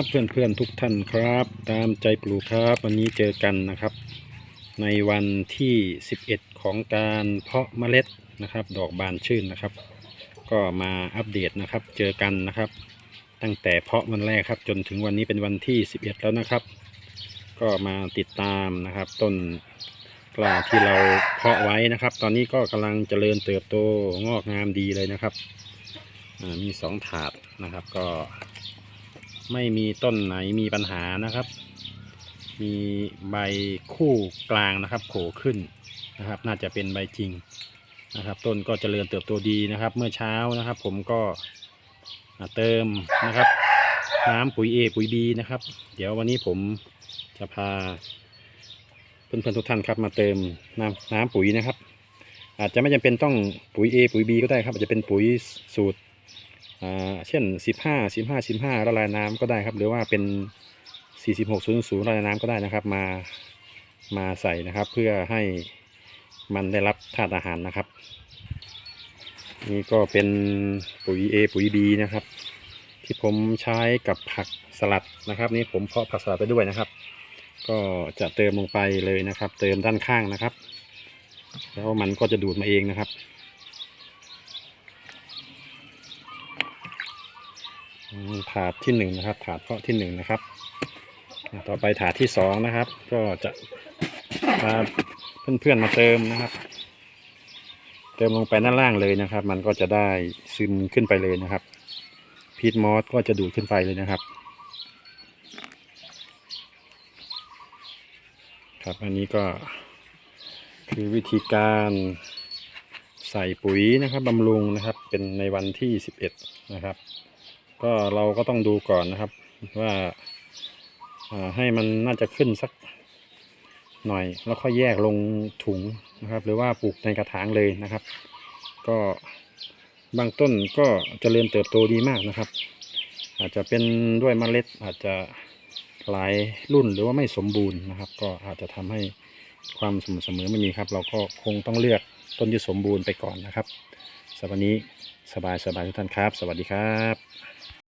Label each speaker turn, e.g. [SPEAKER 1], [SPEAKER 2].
[SPEAKER 1] บเพื่อนๆทุกท่านครับ ตามใจปลูกครับ วันนี้เจอกันนะครับ ในวันที่ 11 ของการเพาะเมล็ดนะครับ ดอกบานชื่นนะครับ ก็มาอัปเดตนะครับ เจอกันนะครับ ตั้งแต่เพาะวันแรกครับ จนถึงวันนี้เป็นวันที่ 11 แล้วนะครับ ก็มาติดตามนะครับ ต้นกล้าที่เราเพาะไว้นะครับ ตอนนี้ก็กำลังเจริญเติบโตงอกงามดีเลยนะครับมีสองถาดนะครับก็ ไม่มีต้นไหนมีปัญหานะครับ มีใบคู่กลางนะครับโผล่ขึ้นนะครับ น่าจะเป็นใบจริงนะครับ ต้นก็เจริญเติบโตดีนะครับ เมื่อเช้านะครับ ผมก็เติมนะครับน้ำปุ๋ย A ปุ๋ย B นะครับ เดี๋ยววันนี้ผมจะพาเพื่อนๆทุกท่านครับมาเติมน้ำน้ำปุ๋ยนะครับ อาจจะไม่จำเป็นต้องปุ๋ย A ปุ๋ย B ก็ได้ครับ อาจจะเป็นปุ๋ยสูตร เช่น 15 15 15 ละลายน้ำก็ได้ครับ หรือว่าเป็น 46 00ละลายน้ำก็ได้นะครับ มามาใส่นะครับ เพื่อให้มันได้รับธาตุอาหารนะครับ นี่ก็เป็นปุ๋ย A ปุ๋ย B นะครับ ที่ผมใช้กับผักสลัดนะครับ นี่ผมเพาะผักสลัดไปด้วยนะครับ ก็จะเติมลงไปเลยนะครับ เติมด้านข้างนะครับ แล้วมันก็จะดูดมาเองนะครับ อืม ถาดที่หนึ่งนะครับ ถาดเพาะที่หนึ่งนะครับ ต่อไปถาดที่สองนะครับ ก็จะพาเพื่อนๆมาเติมนะครับ เติมลงไปด้านล่างเลยนะครับ มันก็จะได้ซึมขึ้นไปเลยนะครับพีทมอสก็จะดูดขึ้นไปเลยนะครับ ครับอันนี้ก็คือวิธีการใส่ปุ๋ยนะครับบำรุงนะครับ เป็นในวันที่ 11 นะครับ ก็เราก็ต้องดูก่อนนะครับ ว่าให้มันน่าจะขึ้นสักหน่อย แล้วค่อยแยกลงถุงนะครับ หรือว่าปลูกในกระถางเลยนะครับ ก็บางต้นก็เจริญเติบโตดีมากนะครับ อาจจะเป็นด้วยเมล็ดอาจจะหลายรุ่นหรือว่าไม่สมบูรณ์นะครับ ก็อาจจะทำให้ความสม่ำเสมอไม่มีครับ เราก็คงต้องเลือกต้นที่สมบูรณ์ไปก่อนนะครับสำหรับวันนี้สบายสบายทุกท่านครับ สวัสดีครับ